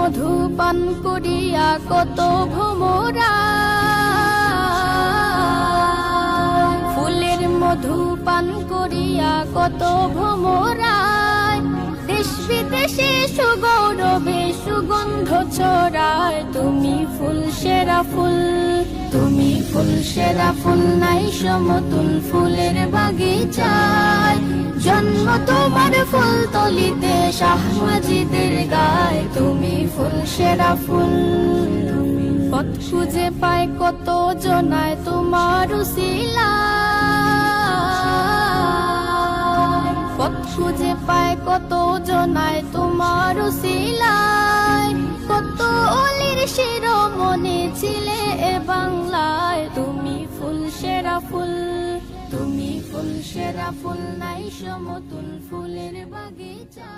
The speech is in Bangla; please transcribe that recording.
মধু পান করিয়া কত ভোমরা। ফুলের মধু পান করিয়া কত ভোমরায় দেশ বিদেশে সুগৌরবে সুগন্ধ ছড়ায়, তুমি ফুল, সেরা ফুল, তুমি ফুল, সেরা ফুল নাই সমতুল ফুলের বাগিচায়। জন্ম তোমার ফুল তলিতে শাহ মাজিদের গায় সেরা ফুল। পথ খুঁজে পায় কত জনায় তোমার উসিলা পথ খুঁজে পায় কত জনায় তোমার উসিলায় কত অলির শিরোমণি ছিলে এ বাংলায়। তুমি ফুল সেরা ফুল, তুমি ফুল সেরা ফুল, নাই সমতুল ফুলের বাগিচা।